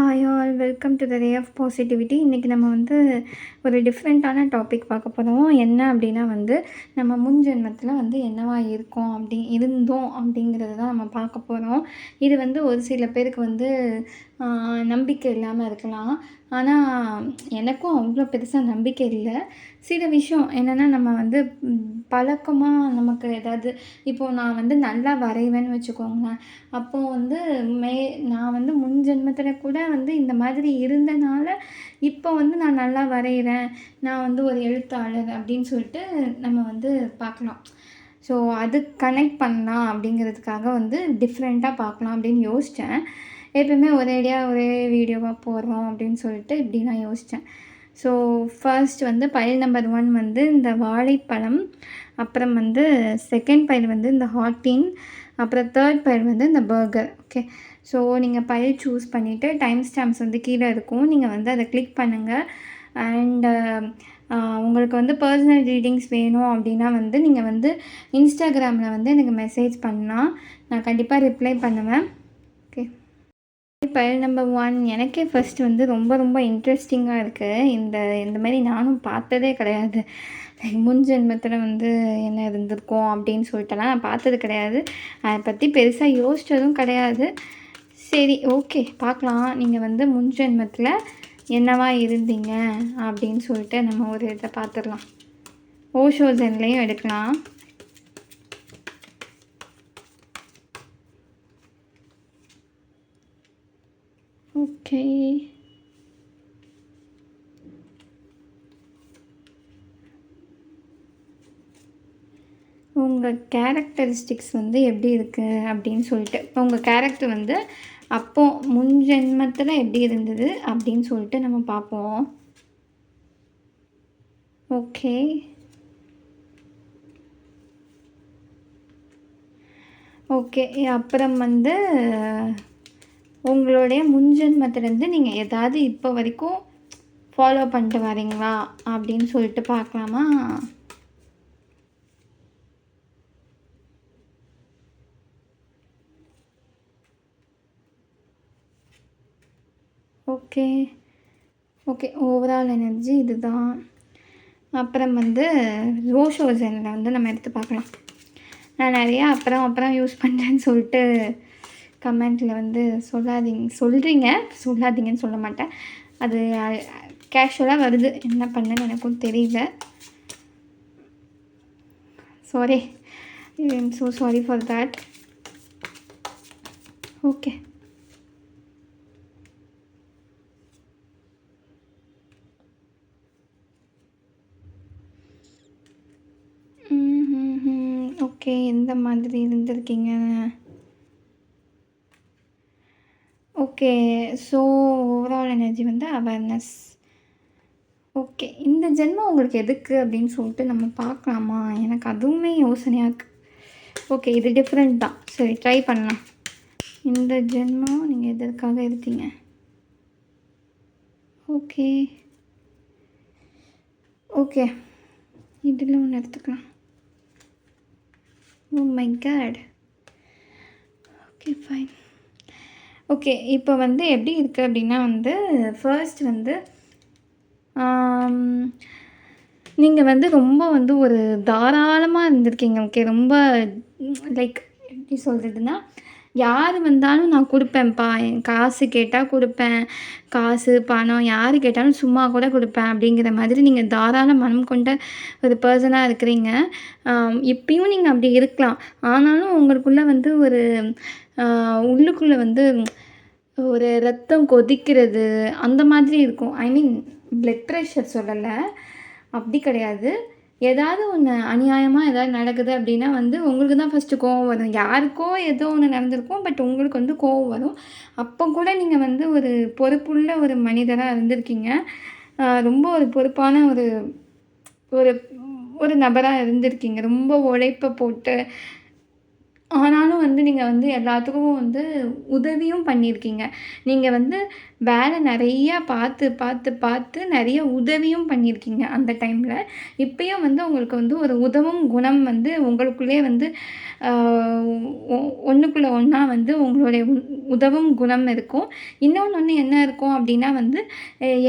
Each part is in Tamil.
Hi all welcome to the ray of positivity இன்றைக்கி நம்ம வந்து ஒரு டிஃப்ரெண்ட்டான டாபிக் பார்க்க போகிறோம் என்ன அப்படின்னா வந்து நம்ம முன் ஜென்மத்தில் வந்து என்னவா இருக்கோம் அப்படி இருந்தோம் அப்படிங்கிறது தான் நம்ம பார்க்க போகிறோம் இது வந்து ஒரு சில பேருக்கு வந்து நம்பிக்கை இல்லாமல் இருக்கலாம். ஆனால் எனக்கும் அவ்வளோ பெருசாக நம்பிக்கை இல்லை. சில விஷயம் என்னென்னா நம்ம வந்து பழக்கமாக நமக்கு ஏதாவது இப்போது நான் வந்து நல்லா வரைவேன்னு வச்சுக்கோங்களேன். அப்போது வந்து மே நான் வந்து முன் ஜென்மத்தில் கூட வந்து இந்த மாதிரி இருந்தனால இப்போ வந்து நான் நல்லா வரைகிறேன் நான் வந்து ஒரு எழுத்தாளர் அப்படின்னு சொல்லிட்டு நம்ம வந்து பார்க்கலாம். ஸோ அது கனெக்ட் பண்ணலாம் அப்படிங்கிறதுக்காக வந்து டிஃப்ரெண்ட்டாக பார்க்கலாம் அப்படின்னு யோசித்தேன் எப்பயுமே ஒரேடியாக ஒரே வீடியோவாக போடுறோம் அப்படின்னு சொல்லிட்டு இப்படி நான் யோசித்தேன் ஸோ ஃபர்ஸ்ட் வந்து பயில் நம்பர் ஒன் வந்து இந்த வாழைப்பழம் அப்புறம் வந்து செகண்ட் பயில் வந்து இந்த ஹாட்டின் அப்புறம் தேர்ட் பயில் வந்து இந்த பர்கர் ஓகே ஸோ நீங்கள் பயில் சூஸ் பண்ணிவிட்டு டைம் ஸ்டாம்ப்ஸ் வந்து கீழே இருக்கும். நீங்கள் வந்து அதை கிளிக் பண்ணுங்கள் அண்டு உங்களுக்கு வந்து பர்சனல் ரீடிங்ஸ் வேணும் அப்படின்னா வந்து நீங்கள் வந்து இன்ஸ்டாகிராமில் வந்து எனக்கு மெசேஜ் பண்ணால் நான் கண்டிப்பாக ரிப்ளை பண்ணுவேன். பயல் நம்பர் ஒன் எனக்கே ஃபர்ஸ்ட் வந்து ரொம்ப ரொம்ப இன்ட்ரெஸ்டிங்காக இருக்குது இந்த இந்த மாதிரி நானும் பார்த்ததே கிடையாது. லைக் முன் ஜென்மத்தில் வந்து என்ன இருந்திருக்கோம் அப்படின்னு சொல்லிட்டுலாம் நான் பார்த்தது கிடையாது. அதை பற்றி பெருசாக யோசிச்சதும் கிடையாது. சரி ஓகே பார்க்கலாம். நீங்கள் வந்து முன் ஜென்மத்தில் என்னவா இருந்தீங்க அப்படின்னு சொல்லிட்டு நம்ம ஒரு இதை பார்த்துடலாம். ஓஷோசன்லேயும் எடுக்கலாம். Okay. உங்கள் கேரக்டரிஸ்டிக்ஸ் வந்து எப்படி இருக்குது அப்படின்னு சொல்லிட்டு இப்போ உங்கள் கேரக்டர் வந்து அப்போ முன் ஜென்மத்தில் எப்படி இருந்தது அப்படின்னு சொல்லிட்டு நம்ம பார்ப்போம் ஓகே ஓகே அப்புறம் வந்து உங்களுடைய முன்ஜென்மத்திலேருந்து நீங்கள் ஏதாவது இப்போ வரைக்கும் ஃபாலோ பண்ணிட்டு வரீங்களா அப்படின்னு சொல்லிட்டு பார்க்கலாமா? ஓகே ஓகே ஓவரால் எனர்ஜி இதுதான். அப்புறம் வந்து ரோஷோசனில் வந்து நம்ம எடுத்து பார்க்கலாம். நான் நிறையா அப்புறம் அப்புறம் யூஸ் பண்ணுறேன்னு சொல்லிட்டு கமெண்ட்டில் வந்து சொல்லாதீங்க சொல்கிறீங்க சொல்லாதீங்கன்னு சொல்ல மாட்டேன். அது கேஷுவலாக வருது. என்ன பண்ணுன்னு எனக்கும் தெரியல. Sorry I'm so sorry for that okay okay எந்த மாதிரி இருந்திருக்கீங்க? ஓகே. ஸோ ஓவரால் எனர்ஜி வந்து அவேர்னஸ் ஓகே. இந்த ஜென்மம் உங்களுக்கு எதுக்கு அப்படின்னு சொல்லிட்டு நம்ம பார்க்கலாமா? எனக்கு அதுவுமே யோசனையாக இருக்குது ஓகே இது டிஃப்ரெண்ட் தான். சரி ட்ரை பண்ணலாம். இந்த ஜென்மம் நீங்கள் எதற்காக இருக்கீங்க ஓகே. ஓகே. இதில் ஒன்று எடுத்துக்கலாம். ஓ my god okay fine okay இப்போ வந்து எப்படி இருக்குது அப்படின்னா வந்து ஃபர்ஸ்ட் வந்து நீங்கள் வந்து ரொம்ப வந்து ஒரு தாராளமாக இருந்திருக்கீங்க ஓகே ரொம்ப லைக் எப்படி சொல்கிறதுனா யார் வந்தாலும் நான் கொடுப்பேன்ப்பா. என் காசு கேட்டால் கொடுப்பேன். காசு பணம் யார் கேட்டாலும் சும்மா கூட கொடுப்பேன் அப்படிங்கிற மாதிரி நீங்கள் தாராள மனம் கொண்ட ஒரு பர்சனாக இருக்கிறீங்க. இப்பயும் நீங்கள் அப்படி இருக்கலாம். ஆனாலும் உங்களுக்குள்ளே வந்து ஒரு உள்ளுக்குள்ளே வந்து ஒரு ரத்தம் கொதிக்கிறது அந்த மாதிரி இருக்கும். ஐ மீன் பிளட் ப்ரெஷர் சொல்லலை. அப்படி கிடையாது. ஏதாவது ஒன்று அநியாயமாக ஏதாவது நடக்குது அப்படின்னா வந்து உங்களுக்கு தான் ஃபஸ்ட்டு கோவம் வரும். யாருக்கோ ஏதோ ஒன்று நடந்திருக்கும் பட் உங்களுக்கு வந்து கோவம் வரும். அப்போ கூட நீங்கள் வந்து ஒரு பொறுப்புள்ள ஒரு மனிதராக இருந்திருக்கீங்க. ரொம்ப ஒரு பொறுப்பான ஒரு ஒரு ஒரு நபராக இருந்திருக்கீங்க. ரொம்ப உழைப்பை போட்டு ஆனாலும் வந்து நீங்கள் வந்து எல்லாத்துக்கும் வந்து உதவியும் பண்ணியிருக்கீங்க. நீங்கள் வந்து வேலை நிறையா பார்த்து பார்த்து பார்த்து நிறைய உதவியும் பண்ணியிருக்கீங்க அந்த டைமில். இப்பயும் வந்து உங்களுக்கு வந்து ஒரு உதவும் குணம் வந்து உங்களுக்குள்ளே வந்து ஒன்றுக்குள்ளே ஒன்றா வந்து உங்களுடைய உதவும் குணம் இருக்கும். இன்னொன்று ஒன்று என்ன இருக்கும் அப்படின்னா வந்து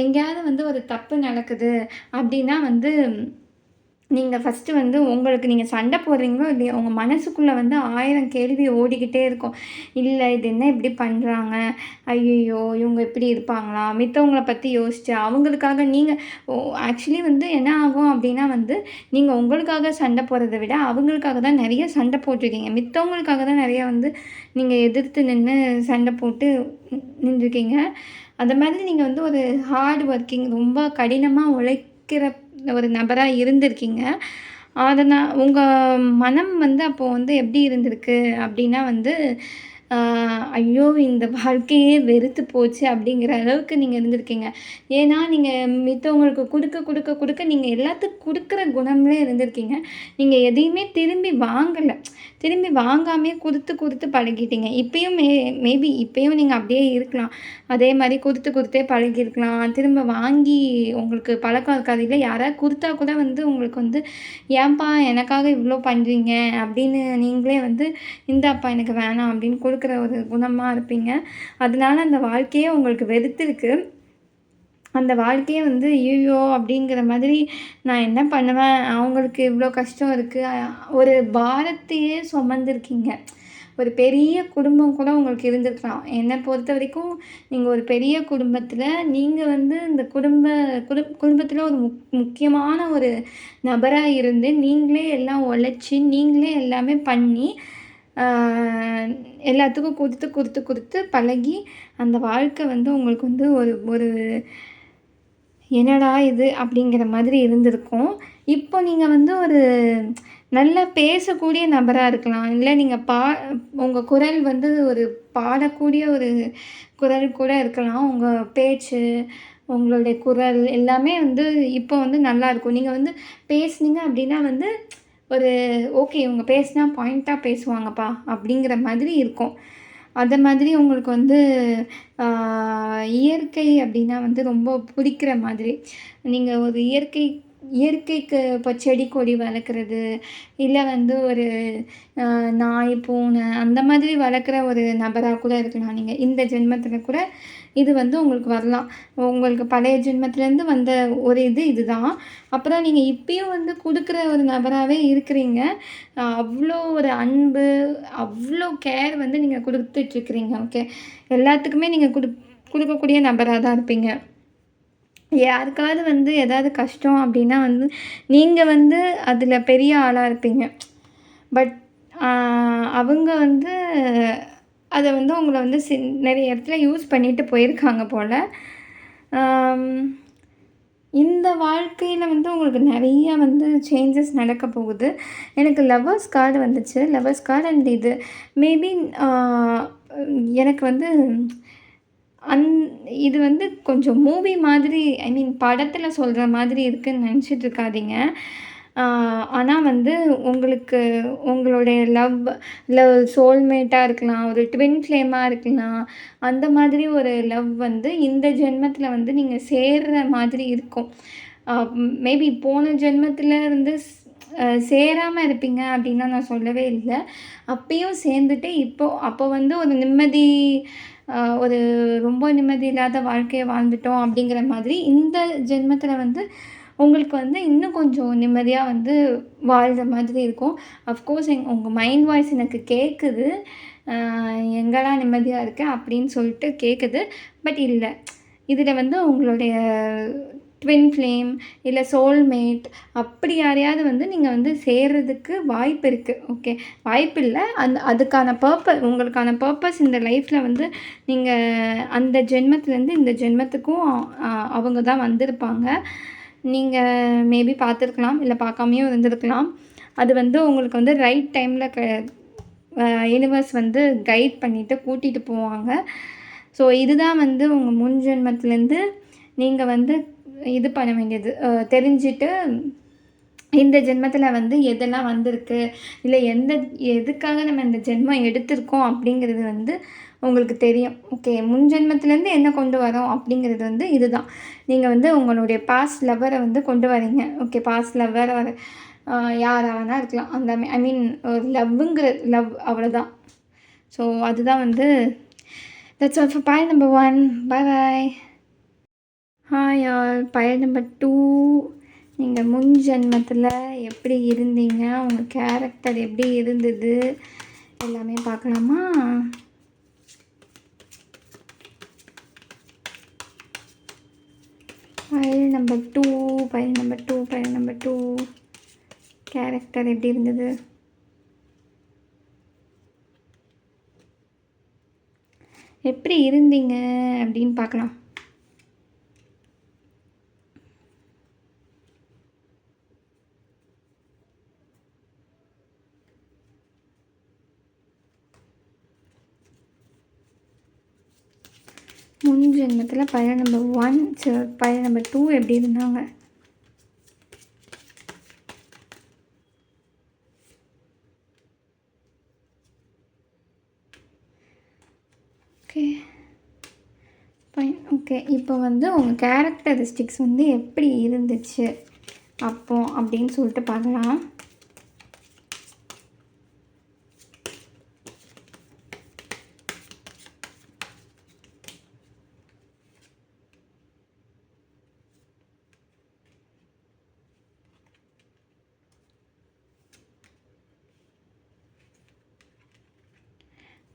எங்கேயாவது வந்து ஒரு தப்பு நடக்குது அப்படின்னா வந்து நீங்கள் ஃபஸ்ட்டு வந்து உங்களுக்கு நீங்கள் சண்டை போடுறீங்களோ இல்லையோ உங்கள் மனசுக்குள்ளே வந்து ஆயிரம் கேள்வி ஓடிக்கிட்டே இருக்கும். இல்லை இது என்ன இப்படி பண்ணுறாங்க ஐயையோ இவங்க இப்படி இருப்பாங்களா? மித்தவங்களை பற்றி யோசிச்சு அவங்களுக்காக நீங்கள் ஆக்சுவலி வந்து என்ன ஆகும் அப்படின்னா வந்து நீங்கள் உங்களுக்காக சண்டை போடுறத விட அவங்களுக்காக தான் நிறைய சண்டை போட்டிருக்கீங்க. மித்தவங்களுக்காக தான் நிறையா வந்து நீங்கள் எதிர்த்து நின்று சண்டை போட்டு நின்றுருக்கீங்க. அந்த மாதிரி நீங்கள் வந்து ஒரு ஹார்ட் ஒர்க்கிங் ரொம்ப கடினமாக உழைக்கிற ஒரு நபராக இருந்திருக்கீங்க. அதனால் உங்கள் மனம் வந்து அப்போது வந்து எப்படி இருந்திருக்கு? அப்படின்னா வந்து ஐயோ இந்த வாழ்க்கையே வெறுத்து போச்சு அப்படிங்கிற அளவுக்கு நீங்கள் இருந்திருக்கீங்க. ஏன்னா நீங்கள் மித்தவங்களுக்கு கொடுக்க கொடுக்க கொடுக்க நீங்கள் எல்லாத்துக்கும் கொடுக்குற குணம்லே இருந்திருக்கீங்க. நீங்கள் எதையுமே திரும்பி வாங்கலை. திரும்பி வாங்காமே கொடுத்து கொடுத்து பழகிட்டீங்க. இப்பயும் மே மேபி இப்பயும் நீங்கள் அப்படியே இருக்கலாம். அதே மாதிரி கொடுத்து கொடுத்தே பழகிருக்கலாம் திரும்ப வாங்கி உங்களுக்கு பழக்கம் இருக்காது இல்லை யாராவது கொடுத்தா கூட வந்து உங்களுக்கு வந்து ஏன்பா எனக்காக இவ்வளோ பண்ணுறீங்க அப்படின்னு நீங்களே வந்து இந்தாப்பா எனக்கு வேணாம் அப்படின்னு கொடுக்குற ஒரு குணமாக இருப்பீங்க. அதனால அந்த வாழ்க்கையே உங்களுக்கு வெறுத்துருக்கு. அந்த வாழ்க்கையே வந்து ஐயோ அப்படிங்கிற மாதிரி நான் என்ன பண்ணுவேன்? அவங்களுக்கு இவ்வளோ கஷ்டம் இருக்குது ஒரு பாரத்தையே சுமந்துருக்கீங்க. ஒரு பெரிய குடும்பம் கூட உங்களுக்கு இருந்திருக்கலாம். என்னை பொறுத்த வரைக்கும் நீங்கள் ஒரு பெரிய குடும்பத்தில் நீங்கள் வந்து இந்த குடும்ப குடு குடும்பத்தில் ஒரு முக் முக்கியமான ஒரு நபராக இருந்து நீங்களே எல்லாம் உழைச்சி நீங்களே எல்லாமே பண்ணி எல்லாத்துக்கும் கொடுத்து கொடுத்து கொடுத்து பழகி அந்த வாழ்க்கை வந்து உங்களுக்கு வந்து ஒரு ஒரு என்னடா இது அப்படிங்கிற மாதிரி இருந்திருக்கும். இப்போ நீங்கள் வந்து ஒரு நல்லா பேசக்கூடிய நபராக இருக்கலாம். இல்லை நீங்கள் பா உங்கள் குரல் வந்து ஒரு பாடக்கூடிய ஒரு குரல் கூட இருக்கலாம். உங்கள் பேச்சு உங்களுடைய குரல் எல்லாமே வந்து இப்போ வந்து நல்லாயிருக்கும் நீங்கள் வந்து பேசுனீங்க அப்படின்னா வந்து ஒரு ஓகே இவங்க பேசினா பாயிண்ட்டாக பேசுவாங்கப்பா அப்படிங்கிற மாதிரி இருக்கும். அதை மாதிரி உங்களுக்கு வந்து இயற்கை அப்படின்னா வந்து ரொம்ப பிடிக்கிற மாதிரி. நீங்கள் ஒரு இயற்கை இயற்கைக்கு இப்போ செடி கொடி வளர்க்குறது இல்லை வந்து ஒரு நாய் பூனை அந்த மாதிரி வளர்க்குற ஒரு நபராக கூட இருக்கலாம் நீங்கள் இந்த ஜென்மத்தில் கூட இது வந்து உங்களுக்கு வரலாம். உங்களுக்கு பழைய ஜென்மத்துலேருந்து வந்த ஒரு இது இதுதான். அப்புறம் நீங்கள் இப்பயும் வந்து கொடுக்குற ஒரு நபராகவே இருக்கிறீங்க. அவ்வளோ ஒரு அன்பு அவ்வளோ கேர் வந்து நீங்கள் கொடுத்துட்ருக்குறீங்க. ஓகே எல்லாத்துக்குமே நீங்கள் கொடு கொடுக்கக்கூடிய நபராக தான் இருப்பீங்க. யாருக்காவது வந்து எதாவது கஷ்டம் அப்படின்னா வந்து நீங்கள் வந்து அதில் பெரிய ஆளாக இருப்பீங்க. பட் அவங்க வந்து அதை வந்து அவங்கள வந்து சி நிறைய இடத்துல யூஸ் பண்ணிட்டு போயிருக்காங்க போல். இந்த வாழ்க்கையில் வந்து உங்களுக்கு நிறைய வந்து சேஞ்சஸ் நடக்க போகுது. எனக்கு லவ்வர்ஸ் கார்டு வந்துச்சு. லவ்வர்ஸ் கார்டு அண்ட் இது மேபி எனக்கு வந்து அந் இது வந்து கொஞ்சம் மூவி மாதிரி ஐ மீன் படத்தில் சொல்கிற மாதிரி இருக்குதுன்னு நினச்சிட்டு இருக்காதீங்க. ஆனால் வந்து உங்களுக்கு உங்களுடைய லவ் லவ் சோல்மேட்டாக இருக்கலாம் ஒரு ட்வின் ஃப்ளேமாக இருக்கலாம் அந்த மாதிரி ஒரு லவ் வந்து இந்த ஜென்மத்தில் வந்து நீங்கள் சேர்கிற மாதிரி இருக்கும். மேபி போன ஜென்மத்தில் இருந்து சேராமல் இருப்பீங்க அப்படின்னா நான் சொல்லவே இல்லை. அப்பயும் சேர்ந்துட்டு இப்போது அப்போ வந்து ஒரு நிம்மதி ஒரு ரொம்ப நிம்மதி இல்லாத வாழ்க்கையை வாழ்ந்துட்டோம் அப்படிங்கிற மாதிரி இந்த ஜென்மத்தில் வந்து உங்களுக்கு வந்து இன்னும் கொஞ்சம் நிம்மதியாக வந்து வாழ்கிற மாதிரி இருக்கும். அஃப்கோர்ஸ் எங் உங்கள் மைண்ட் வாய்ஸ் எனக்கு கேட்குது எங்கெல்லாம் நிம்மதியாக இருக்கேன் அப்படின்னு சொல்லிட்டு கேட்குது பட் இல்லை. இதில் வந்து உங்களுடைய ட்வின் ஃப்ளேம் இல்லை சோல்மேட் அப்படி யாரையாவது வந்து நீங்கள் வந்து சேர்கிறதுக்கு வாய்ப்பு இருக்குது ஓகே வாய்ப்பு இல்லை. அந்த அதுக்கான பர்பஸ் உங்களுக்கான பர்பஸ் இந்த லைஃப்பில் வந்து நீங்கள் அந்த ஜென்மத்துலேருந்து இந்த ஜென்மத்துக்கும் அவங்க தான் வந்திருப்பாங்க. நீங்கள் மேபி பார்த்துருக்கலாம் இல்லை பார்க்காமையும் இருந்திருக்கலாம். அது வந்து உங்களுக்கு வந்து ரைட் டைமில் க யூனிவர்ஸ் வந்து கைட் பண்ணிவிட்டு கூட்டிகிட்டு போவாங்க. ஸோ இதுதான் வந்து உங்கள் முன் ஜென்மத்துலேருந்து நீங்கள் வந்து இது பண்ண வேண்டியது. தெரிஞ்சுட்டு இந்த ஜென்மத்தில் வந்து எதெல்லாம் வந்திருக்கு? இல்லை எந்த எதுக்காக நம்ம இந்த ஜென்மம் எடுத்திருக்கோம் அப்படிங்கிறது வந்து உங்களுக்கு தெரியும். ஓகே முன் ஜென்மத்துலேருந்து என்ன கொண்டு வரோம் அப்படிங்கிறது வந்து இதுதான். நீங்கள் வந்து உங்களுடைய பாஸ்ட் லவ்வரை வந்து கொண்டு வரீங்க. ஓகே பாஸ்ட் லவ்வர் வர யாராக வேணால் இருக்கலாம். அந்த ஐ மீன் ஒரு லவ்வுங்கிற லவ் அவ்வளோதான் ஸோ அதுதான் வந்து that's all for boy number one bye bye hi all பயல் நம்பர் டூ நீங்கள் முன் ஜென்மத்தில் எப்படி இருந்தீங்க? உங்கள் கேரக்டர் எப்படி இருந்தது? எல்லாமே பார்க்கலாமா? File number two file number two file number two character எப்படி இருந்தது? எப்படி இருந்தீங்க? அப்படின்னு பார்க்கலாம் முன் ஜென்மத்தில் பையன் நம்பர் ஒன் பையன் நம்பர் டூ எப்படி இருந்தாங்க? ஓகே ஃபைன் ஓகே இப்போ வந்து உங்கள் கேரக்டரிஸ்டிக்ஸ் வந்து எப்படி இருந்துச்சு? அப்போ அப்படின்னு சொல்லிட்டு பார்க்கலாம்.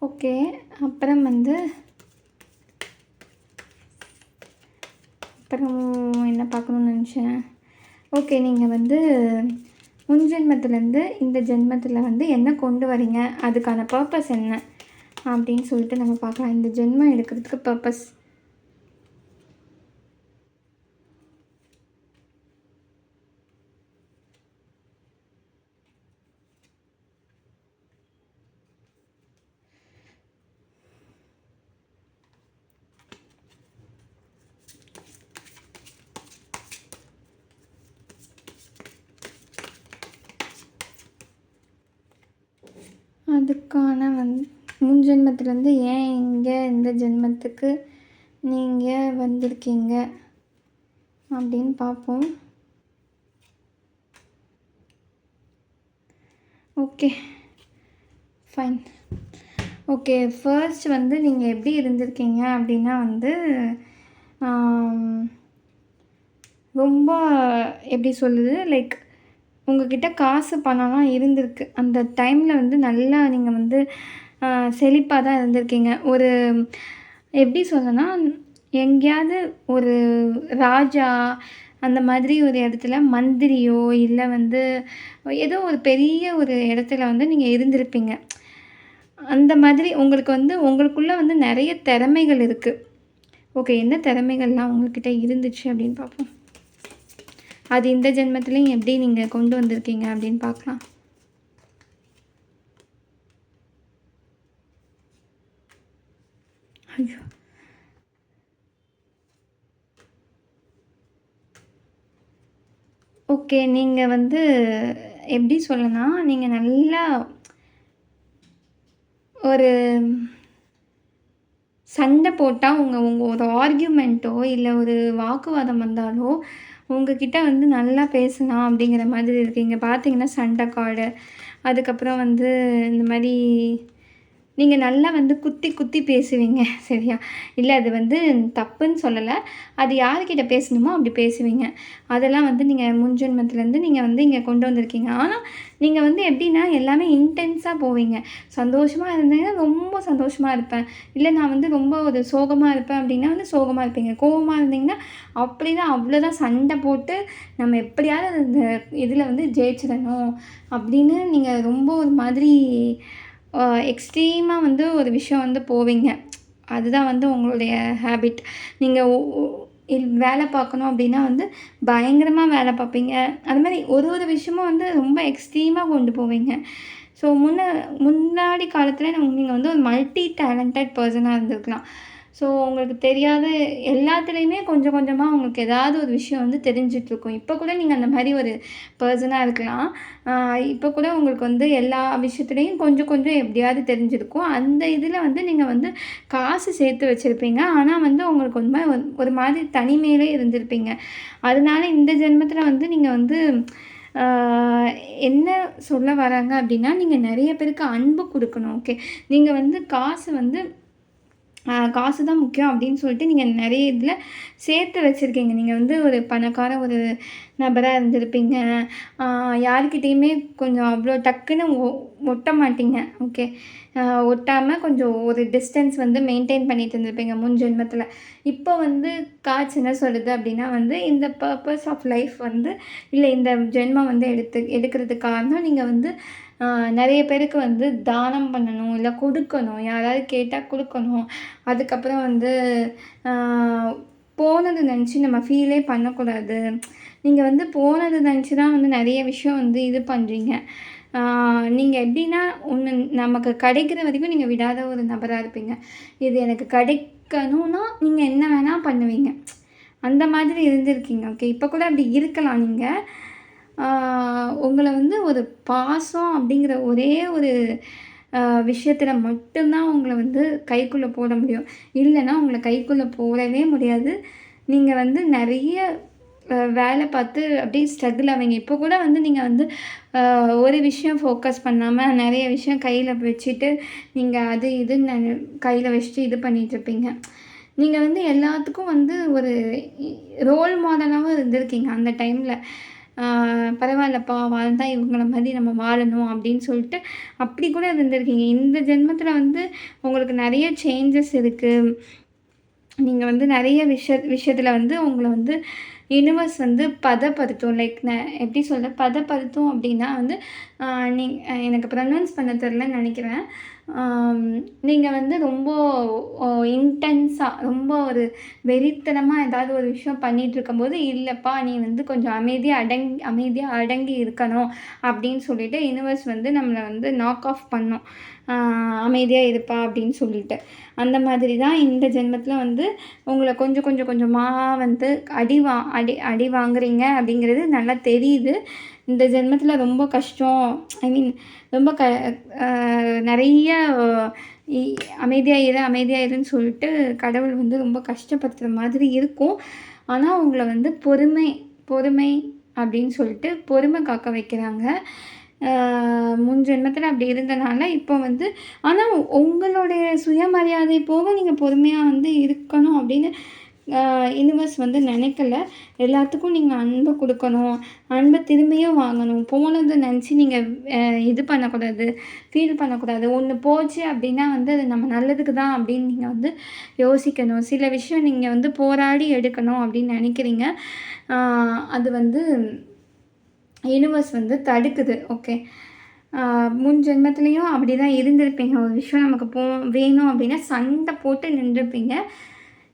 ஓகே அப்புறம் வந்து அப்புறம் என்ன பார்க்கணுன்னு நினச்சேன்? ஓகே நீங்கள் வந்து முன் ஜென்மத்துலேருந்து இந்த ஜென்மத்தில் வந்து என்ன கொண்டு வரீங்க? அதுக்கான பர்பஸ் என்ன? அப்படின்னு சொல்லிட்டு நம்ம பார்க்கலாம். இந்த ஜென்மம் எடுக்கிறதுக்கு பர்பஸ் அதுக்கான வந் முன் ஜென்மத்துலேருந்து ஏன் இங்கே இந்த ஜென்மத்துக்கு நீங்கள் வந்திருக்கீங்க? அப்படின்னு பார்ப்போம் ஓகே. ஃபைன். ஓகே ஃபர்ஸ்ட் வந்து நீங்கள் எப்படி இருந்திருக்கீங்க அப்படின்னா வந்து ரொம்ப எப்படி சொல்லுது லைக் உங்கக்கிட்ட காசு பணம்லாம் இருந்திருக்கு. அந்த டைமில் வந்து நல்லா நீங்கள் வந்து செழிப்பாக தான் இருந்திருக்கீங்க. ஒரு எப்படி சொல்லனா எங்கேயாவது ஒரு ராஜா அந்த மாதிரி ஒரு இடத்துல மந்திரியோ இல்லை வந்து ஏதோ ஒரு பெரிய ஒரு இடத்துல வந்து நீங்கள் இருந்திருப்பீங்க. அந்த மாதிரி உங்களுக்கு வந்து உங்களுக்குள்ளே வந்து நிறைய திறமைகள் இருக்குது ஓகே என்ன திறமைகள்லாம் உங்கள்கிட்ட இருந்துச்சு அப்படின்னு பார்ப்போம். அது இந்த ஜென்மத்துலேயும் எப்படி நீங்கள் கொண்டு வந்திருக்கீங்க அப்படின்னு பார்க்கலாம். ஐயோ. ஓகே நீங்கள் வந்து எப்படி சொல்லனா நீங்கள் நல்லா ஒரு சண்டை போட்டால் உங்கள் உங்கள் ஒரு ஆர்கியூமெண்ட்டோ இல்லை ஒரு வாக்குவாதம் வந்தாலோ உங்ககிட்ட வந்து நல்லா பேசலாம் அப்படிங்கிற மாதிரி இருக்கீங்க பார்த்தீங்கன்னா சண்டை காடு அதுக்கப்புறம் வந்து இந்த மாதிரி நீங்கள் நல்லா வந்து குத்தி குத்தி பேசுவீங்க சரியா? இல்லை அது வந்து தப்புன்னு சொல்லலை. அது யார்கிட்ட பேசணுமோ அப்படி பேசுவீங்க. அதெல்லாம் வந்து நீங்கள் முன்ஜென்மத்துலேருந்து நீங்கள் வந்து இங்கே கொண்டு வந்திருக்கீங்க. ஆனால் நீங்கள் வந்து எப்படின்னா எல்லாமே இன்டென்ஸாக போவீங்க. சந்தோஷமாக இருந்தீங்கன்னா ரொம்ப சந்தோஷமாக இருப்பேன். இல்லை நான் வந்து ரொம்ப ஒரு சோகமாக இருப்பேன் அப்படின்னா வந்து சோகமாக இருப்பீங்க. கோபமாக இருந்தீங்கன்னா அப்படி தான் அவ்வளோதான் சண்டை போட்டு நம்ம எப்படியாவது இந்த இதில் வந்து ஜெயிச்சிடணும் அப்படின்னு நீங்கள் ரொம்ப ஒரு மாதிரி எக்ஸ்ட்ரீமாக வந்து ஒரு விஷயம் வந்து போவீங்க. அதுதான் வந்து உங்களுடைய ஹேபிட் நீங்கள் வேலை பார்க்கணும் அப்படின்னா வந்து பயங்கரமாக வேலை பார்ப்பீங்க. அது மாதிரி ஒரு ஒரு விஷயமும் வந்து ரொம்ப எக்ஸ்ட்ரீமாக கொண்டு போவீங்க. ஸோ முன்ன முன்னாடி காலத்தில் நீங்கள் வந்து ஒரு மல்டி டேலண்டட் பர்சனாக இருந்திருக்கலாம். ஸோ உங்களுக்கு தெரியாத எல்லாத்துலேயுமே கொஞ்சம் கொஞ்சமாக உங்களுக்கு ஏதாவது ஒரு விஷயம் வந்து தெரிஞ்சிட்ருக்கும். இப்போ கூட நீங்கள் அந்த மாதிரி ஒரு பர்சனாக இருக்கலாம். இப்போ கூட உங்களுக்கு வந்து எல்லா விஷயத்துலேயும் கொஞ்சம் கொஞ்சம் எப்படியாவது தெரிஞ்சிருக்கும். அந்த இதில் வந்து நீங்கள் வந்து காசு சேர்த்து வச்சுருப்பீங்க. ஆனால் வந்து உங்களுக்கு ஒரு மாதிரி ஒரு மாதிரி தனிமையிலே இருந்திருப்பீங்க. அதனால இந்த ஜென்மத்தில் வந்து நீங்கள் வந்து என்ன சொல்ல வராங்க அப்படின்னா நீங்கள் நிறைய பேருக்கு அன்பு கொடுக்கணும். ஓகே நீங்கள் வந்து காசு வந்து காசு தான் முக்கியம் அப்படின்னு சொல்லிட்டு நீங்கள் நிறைய இதில் சேர்த்து வச்சுருக்கீங்க. நீங்கள் வந்து ஒரு பணக்கார ஒரு நபராக இருந்திருப்பீங்க. யாருக்கிட்டேயுமே கொஞ்சம் அவ்வளோ டக்குன்னு ஒ ஒட்ட மாட்டீங்க. ஓகே. ஒட்டாமல் கொஞ்சம் ஒரு டிஸ்டன்ஸ் வந்து மெயின்டைன் பண்ணிட்டு இருந்திருப்பீங்க முன் ஜென்மத்தில். இப்போ வந்து காட்சி என்ன சொல்லுது அப்படின்னா வந்து இந்த பர்பஸ் ஆஃப் லைஃப் வந்து இல்லை இந்த ஜென்மம் வந்து எடுத்து எடுக்கிறதுக்கு காரணம் நீங்கள் வந்து நிறைய பேருக்கு வந்து தானம் பண்ணணும் இல்லை கொடுக்கணும். யாராவது கேட்டால் கொடுக்கணும். அதுக்கப்புறம் வந்து போனது நினச்சி நம்ம ஃபீலே பண்ணக்கூடாது. நீங்கள் வந்து போனது நினச்சி தான் வந்து நிறைய விஷயம் வந்து இது பண்ணுறீங்க நீங்கள் எப்படின்னா ஒன்று நமக்கு கிடைக்கிற வரைக்கும் நீங்கள் விடாத ஒரு நபராக இருப்பீங்க. இது எனக்கு கிடைக்கணும்னா நீங்கள் என்ன வேணால் பண்ணுவீங்க. அந்த மாதிரி இருந்திருக்கீங்க ஓகே இப்போ கூட அப்படி இருக்கலாம் நீங்கள் உங்களை வந்து ஒரு பாசம் அப்படிங்கிற ஒரே ஒரு விஷயத்தில் மட்டும்தான் உங்களை வந்து கைக்குள்ளே போட முடியும். இல்லைன்னா உங்களை கைக்குள்ளே போடவே முடியாது. நீங்கள் வந்து நிறைய வேலை பார்த்து அப்படியே ஸ்ட்ரகிள் ஆவீங்க. இப்போ கூட வந்து நீங்கள் வந்து ஒரு விஷயம் ஃபோக்கஸ் பண்ணாமல் நிறைய விஷயம் கையில் வச்சுட்டு நீங்கள் அது இதுன்னு கையில் வச்சுட்டு இது பண்ணிகிட்ருப்பீங்க நீங்கள் வந்து எல்லாத்துக்கும் வந்து ஒரு ரோல் மாடலாகவும் இருந்திருக்கீங்க அந்த டைமில் பரவாயில்லப்பா வாழ்ந்தால் இவங்கள மாதிரி நம்ம வாழணும் அப்படின்னு சொல்லிட்டு அப்படி கூட இருந்திருக்கீங்க. இந்த ஜென்மத்தில் வந்து உங்களுக்கு நிறைய சேஞ்சஸ் இருக்குது நீங்கள் வந்து நிறைய விஷய விஷயத்தில் வந்து உங்களை வந்து யூனிவர்ஸ் வந்து பதப்படுத்தும். லைக் நான் எப்படி சொல்ல பதப்படுத்தும் அப்படின்னா வந்து நீ எனக்கு ப்ரொனவுன்ஸ் பண்ண தெரிலன்னு நினைக்கிறேன். நீங்கள் வந்து ரொம்ப இன்டென்ஸாக ரொம்ப ஒரு வெறித்தனமாக ஏதாவது ஒரு விஷயம் பண்ணிகிட்ருக்கும்போது இல்லைப்பா நீ வந்து கொஞ்சம் அமைதியாக அடங்கி அமைதியாக அடங்கி இருக்கணும் அப்படின்னு சொல்லிட்டு யூனிவர்ஸ் வந்து நம்மளை வந்து நாக் ஆஃப் பண்ணும். அமைதியாக இருப்பா அப்படின்னு சொல்லிட்டு. அந்த மாதிரி தான் இந்த ஜென்மத்தில் வந்து உங்களை கொஞ்சம் கொஞ்சம் கொஞ்சமாக வந்து அடி வா அடி அடி வாங்குறீங்க அப்படிங்கிறது நல்லா தெரியுது. இந்த ஜென்மத்தில் ரொம்ப கஷ்டம். ஐ மீன் ரொம்ப க நிறைய அமைதியாக இரு அமைதியாக இருன்னு சொல்லிட்டு கடவுள் வந்து ரொம்ப கஷ்டப்படுத்துகிற மாதிரி இருக்கும். ஆனால் அவங்கள வந்து பொறுமை பொறுமை அப்படின்னு சொல்லிட்டு பொறுமை காக்க வைக்கிறாங்க. முன் ஜென்மத்தில் அப்படி இருந்தனால இப்போ வந்து ஆனால் உங்களுடைய சுயமரியாதை போக நீங்கள் பொறுமையாக வந்து இருக்கணும் அப்படின்னு யூனிவர்ஸ் வந்து நினைக்கல. எல்லாத்துக்கும் நீங்கள் அன்பை கொடுக்கணும். அன்பை திரும்பியும் வாங்கணும். போனதை நினச்சி நீங்கள் இது பண்ணக்கூடாது ஃபீல் பண்ணக்கூடாது. ஒன்று போச்சு அப்படின்னா வந்து அது நம்ம நல்லதுக்கு தான் அப்படின்னு நீங்கள் வந்து யோசிக்கணும். சில விஷயம் நீங்கள் வந்து போராடி எடுக்கணும் அப்படின்னு நினைக்கிறீங்க. அது வந்து யூனிவர்ஸ் வந்து தடுக்குது. ஓகே முன் ஜென்மத்துலேயும் அப்படி தான் இருந்திருப்பீங்க. ஒரு விஷயம் நமக்கு போ வேணும் அப்படின்னா சண்டை போட்டு நின்றுருப்பீங்க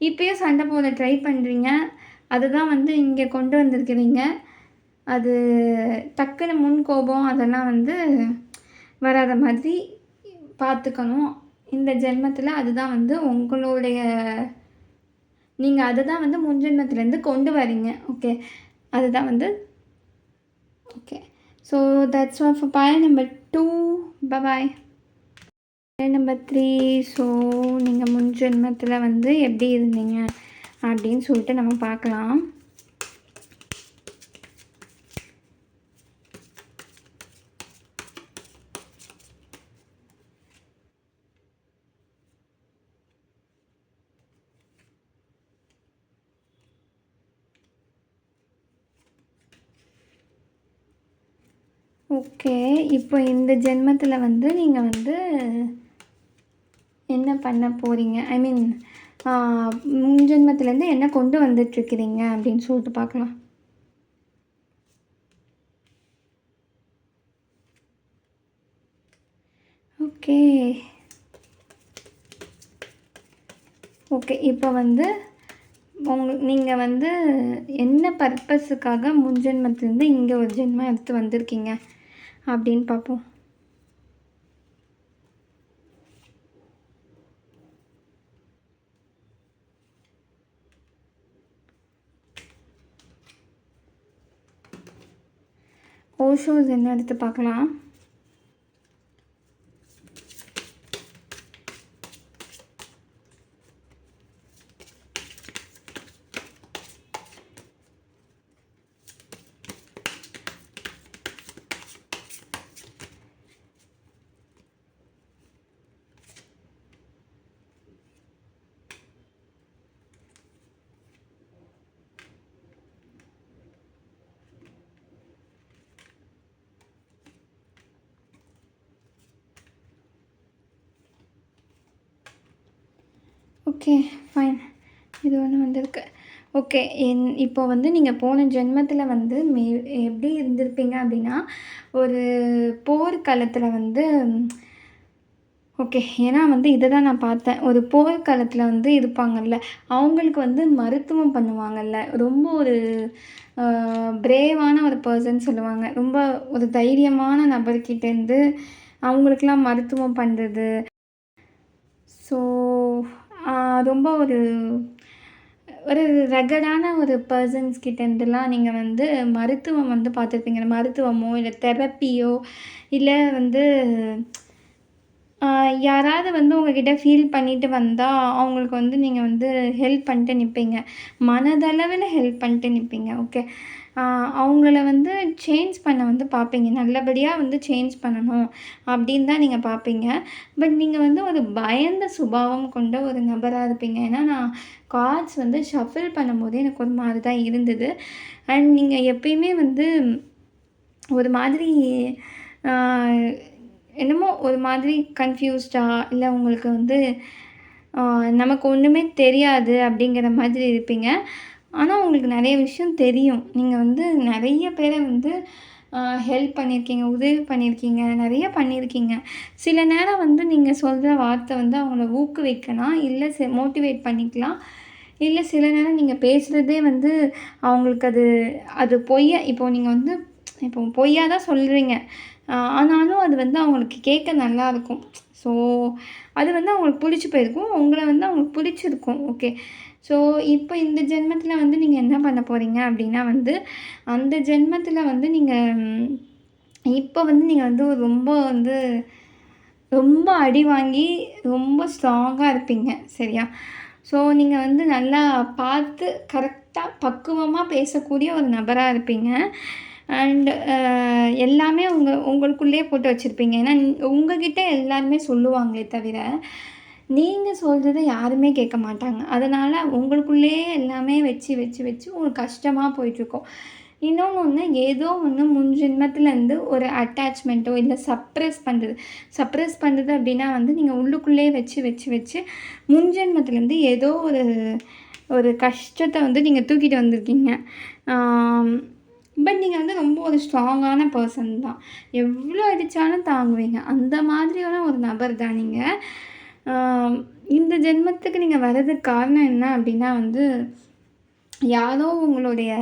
இப்போயும் சண்டை போட ட்ரை பண்ணுறீங்க அதுதான் வந்து இங்கே கொண்டு வந்திருக்கிறீங்க. அது டக்குன்னு முன் கோபம் அதெல்லாம் வந்து வராத மாதிரி பார்த்துக்கணும். இந்த ஜென்மத்தில் அதுதான் வந்து உங்களுடைய நீங்கள் அதை தான் வந்து முன் ஜென்மத்துலேருந்து கொண்டு வரீங்க. ஓகே அதுதான் வந்து okay so that's all for boy number two boy number three so நீங்கள் முன் ஜென்மத்தில் வந்து எப்படி இருந்தீங்க அப்படின்னு சொல்லிட்டு நம்ம பார்க்கலாம். ஓகே இப்போ இந்த ஜென்மத்தில் வந்து நீங்கள் வந்து என்ன பண்ண போகிறீங்க ஐ மீன் முன் ஜென்மத்துலேருந்து என்ன கொண்டு வந்துட்டுருக்கிறீங்க? அப்படின்னு சொல்லிட்டு பார்க்கலாம். ஓகே. ஓகே இப்போ வந்து உங்க நீங்கள் வந்து என்ன பர்பஸுக்காக முன் ஜென்மத்துலேருந்து இங்கே ஒரு ஜென்மம் எடுத்து வந்திருக்கீங்க? அப்படின்னு பார்ப்போம். ஓஷோஸ் என்ன எடுத்து பார்க்கலாம். ஓகே ஃபைன் இது ஒன்று வந்திருக்கு. ஓகே என் இப்போ வந்து நீங்கள் போன ஜென்மத்தில் வந்து மே எப்படி இருந்திருப்பீங்க அப்படின்னா ஒரு போர்க்களத்தில் வந்து ஓகே ஏன்னா வந்து இதை தான் நான் பார்த்தேன். ஒரு போர்க்களத்தில் வந்து இருப்பாங்கல்ல அவங்களுக்கு வந்து மருத்துவம் பண்ணுவாங்கல்ல. ரொம்ப ஒரு பிரேவான ஒரு பர்சன் சொல்லுவாங்க. ரொம்ப ஒரு தைரியமான நபர்கிட்டேருந்து அவங்களுக்கெல்லாம் மருத்துவம் பண்ணுறது ஸோ ரொம்ப ஒரு ஒரு ரகடான ஒரு பர்சன்ஸ் கிட்டேருந்துலாம் நீங்கள் வந்து மருத்துவம் வந்து பார்த்துருப்பீங்க. மருத்துவமோ இல்லை தெரப்பியோ இல்லை வந்து யாராவது வந்து உங்கக்கிட்ட ஃபீல் பண்ணிட்டு வந்தால் அவங்களுக்கு வந்து நீங்கள் வந்து ஹெல்ப் பண்ணிட்டு நிற்பீங்க மனதளவில் ஹெல்ப் பண்ணிட்டு நிற்பீங்க ஓகே அவங்கள வந்து சேஞ்ச் பண்ண வந்து பார்ப்பீங்க நல்லபடியாக வந்து சேஞ்ச் பண்ணணும் அப்படின்னு தான் நீங்கள் பார்ப்பீங்க பட் நீங்கள் வந்து ஒரு பயந்த சுபாவம் கொண்ட ஒரு நபராக இருப்பீங்க. ஏன்னா நான் கார்ட்ஸ் வந்து ஷஃபில் பண்ணும்போது எனக்கு ஒரு மாதிரி தான் இருந்தது. அண்ட் நீங்கள் எப்பயுமே வந்து ஒரு மாதிரி என்னமோ ஒரு மாதிரி கன்ஃபியூஸ்டாக இல்லை உங்களுக்கு வந்து நமக்கு ஒன்றுமே தெரியாது அப்படிங்கிற மாதிரி இருப்பீங்க. ஆனால் உங்களுக்கு நிறைய விஷயம் தெரியும். நீங்கள் வந்து நிறைய பேரை வந்து ஹெல்ப் பண்ணியிருக்கீங்க உதவி பண்ணியிருக்கீங்க நிறைய பண்ணியிருக்கீங்க சில நேரம் வந்து நீங்கள் சொல்கிற வார்த்தை வந்து அவங்கள ஊக்குவிக்கலாம் இல்லை செ மோட்டிவேட் பண்ணிக்கலாம் இல்லை சில நேரம் நீங்கள் பேசுகிறதே வந்து அவங்களுக்கு அது அது பொய்யா இப்போது நீங்கள் வந்து இப்போ பொய்யா தான் சொல்கிறீங்க ஆனாலும் அது வந்து அவங்களுக்கு கேட்க நல்லாயிருக்கும் ஸோ அது வந்து அவங்களுக்கு பிடிச்சி போயிருக்கும். உங்களை வந்து அவங்களுக்கு பிடிச்சிருக்கும். ஓகே ஸோ இப்போ இந்த ஜென்மத்தில் வந்து நீங்கள் என்ன பண்ண போகிறீங்க அப்படின்னா வந்து அந்த ஜென்மத்தில் வந்து நீங்கள் இப்போ வந்து நீங்கள் வந்து ரொம்ப வந்து ரொம்ப அடி வாங்கி ரொம்ப ஸ்ட்ராங்காக இருப்பீங்க. சரியா? ஸோ நீங்கள் வந்து நல்லா பார்த்து கரெக்டாக பக்குவமாக பேசக்கூடிய ஒரு நபராக இருப்பீங்க. அண்ட் uh, எல்லாமே உங்கள் உங்களுக்குள்ளேயே போட்டு வச்சுருப்பீங்க. ஏன்னா உங்ககிட்ட எல்லாருமே சொல்லுவாங்களே தவிர நீங்கள் சொல்கிறத யாருமே கேட்க மாட்டாங்க. அதனால் உங்களுக்குள்ளேயே எல்லாமே வச்சு வச்சு வச்சு உங்களுக்கு கஷ்டமாக போயிட்டுருக்கும். இன்னொன்று ஒன்று ஏதோ ஒன்று முன் ஜென்மத்துலேருந்து ஒரு அட்டாச்மெண்ட்டோ இல்லை சப்ரெஸ் பண்ணுறது சப்ரெஸ் பண்ணுறது அப்படின்னா வந்து நீங்கள் உள்ளுக்குள்ளேயே வச்சு வச்சு வச்சு முன் ஜென்மத்துலேருந்து ஏதோ ஒரு ஒரு கஷ்டத்தை வந்து நீங்கள் தூக்கிட்டு வந்திருக்கீங்க. பட் நீங்கள் வந்து ரொம்ப ஒரு ஸ்ட்ராங்கான பர்சன் தான். எவ்வளோ அடித்தாலும் தாங்குவீங்க. அந்த மாதிரியான ஒரு நபர் தான் நீங்கள் இந்த ஜென்மத்துக்கு நீங்கள் வர்றதுக்கு காரணம் என்ன அப்படின்னா வந்து யாரோ உங்களுடைய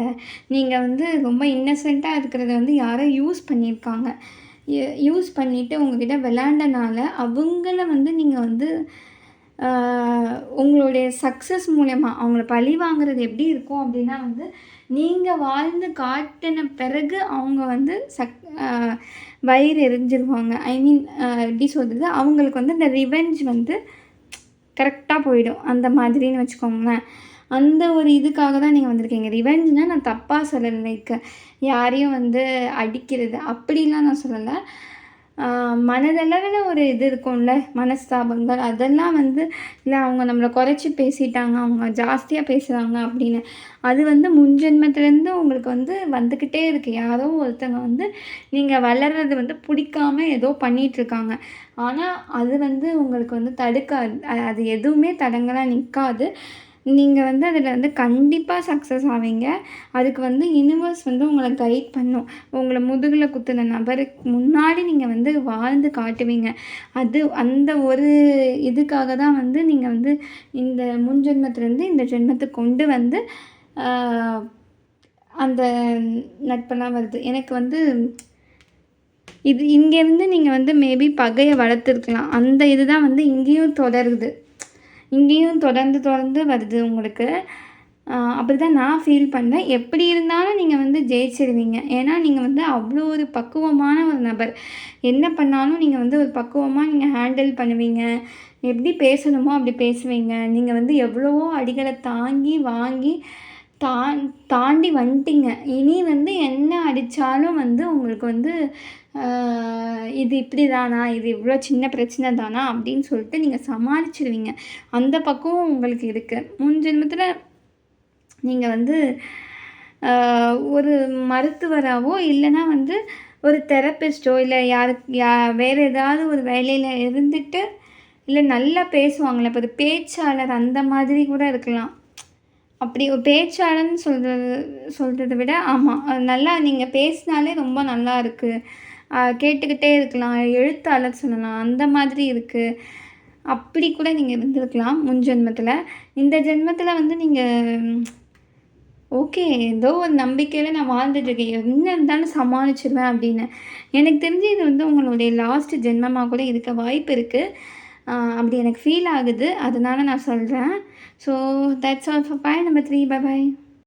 நீங்கள் வந்து ரொம்ப இன்னசென்ட்டாக இருக்கிறத வந்து யாரோ யூஸ் பண்ணியிருக்காங்க. யூஸ் பண்ணிவிட்டு உங்ககிட்ட விளாண்டனால அவங்கள வந்து நீங்கள் வந்து உங்களுடைய சக்ஸஸ் மூலயமா அவங்கள பழி வாங்குறது எப்படி இருக்கும் அப்படின்னா வந்து நீங்கள் வாழ்ந்து காட்டின பிறகு அவங்க வந்து சக் வயிறு எரிஞ்சிருவாங்க. ஐ மீன் எப்படி சொல்கிறது அவங்களுக்கு வந்து இந்த ரிவெஞ்ச் வந்து கரெக்டாக போயிடும். அந்த மாதிரின்னு வச்சுக்கோங்களேன். அந்த ஒரு இதுக்காக தான் நீங்கள் வந்திருக்கீங்க. ரிவெஞ்ச்னால் நான் தப்பாக சொல்லலை. லைக் யாரையும் வந்து அடிக்கிறது. அப்படிலாம் நான் சொல்லலை. மனதளவில் ஒரு இது இருக்கும்ல மனஸ்தாபங்கள். அதெல்லாம் வந்து இல்லை அவங்க நம்மளை குறைச்சி பேசிட்டாங்க அவங்க ஜாஸ்தியாக பேசுகிறாங்க அப்படின்னு. அது வந்து முன்ஜென்மத்துலேருந்து உங்களுக்கு வந்து வந்துக்கிட்டே இருக்குது யாரோ ஒருத்தங்க வந்து நீங்கள் வளர்கிறது வந்து பிடிக்காம ஏதோ பண்ணிகிட்ருக்காங்க ஆனால் அது வந்து உங்களுக்கு வந்து தடுக்காது. அது எதுவுமே தடங்களாக நிற்காது நீங்கள் வந்து அதில் வந்து கண்டிப்பாக சக்ஸஸ் ஆவீங்க. அதுக்கு வந்து யூனிவர்ஸ் வந்து உங்களை கைட் பண்ணும். உங்களை முதுகில் குத்துன நபருக்கு முன்னாடி நீங்கள் வந்து வாழ்ந்து காட்டுவீங்க. அது அந்த ஒரு இதுக்காக தான் வந்து நீங்கள் வந்து இந்த முன் ஜென்மத்துலேருந்து இந்த ஜென்மத்துக்கு கொண்டு வந்து அந்த நட்பெல்லாம் வருது. எனக்கு வந்து இது இங்கேருந்து நீங்கள் வந்து மேபி பகையை வளர்த்துருக்கலாம். அந்த இது தான் வந்து இங்கேயும் தொடருது. இங்கேயும் தொடர்ந்து தொடர்ந்து வருது உங்களுக்கு. அப்படி தான் நான் ஃபீல் பண்ணேன் எப்படி இருந்தாலும் நீங்கள் வந்து ஜெயிச்சிருவீங்க. ஏன்னா நீங்கள் வந்து அவ்வளோ ஒரு பக்குவமான ஒரு நபர். என்ன பண்ணாலும் நீங்கள் வந்து ஒரு பக்குவமாக நீங்கள் ஹேண்டில் பண்ணுவீங்க. எப்படி பேசணுமோ அப்படி பேசுவீங்க. நீங்கள் வந்து எவ்வளவோ அடிகளை தாங்கி வாங்கி தா தாண்டி வந்துட்டீங்க. இனி வந்து என்ன அடித்தாலும் வந்து உங்களுக்கு வந்து இது இப்படி தானா இது இவ்வளோ சின்ன பிரச்சனை தானா அப்படின்னு சொல்லிட்டு நீங்கள் சமாளிச்சிடுவீங்க அந்த பக்கமும் உங்களுக்கு இருக்குது முன் ஜென்மத்தில் நீங்கள் வந்து ஒரு மருத்துவராகவோ இல்லைன்னா வந்து ஒரு தெரப்பிஸ்ட்டோ இல்லை யாருக்கு யா வேறு ஏதாவது ஒரு வேலையில் இருந்துட்டு இல்லை நல்லா பேசுவாங்களே இப்போ ஒரு பேச்சாளர் அந்த மாதிரி கூட இருக்கலாம். அப்படி ஒரு பேச்சாளர்னு சொல்கிறது சொல்கிறத விட ஆமாம் நல்லா நீங்கள் பேசினாலே ரொம்ப நல்லா இருக்குது கேட்டுக்கிட்டே இருக்கலாம் எழுத்தாளர் சொல்லலாம் அந்த மாதிரி இருக்குது அப்படி கூட நீங்கள் இருந்திருக்கலாம் முன் ஜென்மத்தில். இந்த ஜென்மத்தில் வந்து நீங்கள் ஓகே ஏதோ ஒரு நம்பிக்கையில் நான் வாழ்ந்துட்டுருக்கேன். என்ன இருந்தாலும் சமாளிச்சிடுவேன் அப்படின்னு. எனக்கு தெரிஞ்சு இது வந்து உங்களுடைய லாஸ்ட் ஜென்மமாக கூட இருக்க வாய்ப்பு இருக்குது அப்படி எனக்கு ஃபீல் ஆகுது. அதனால நான் சொல்கிறேன் so that's all for boy number three bye bye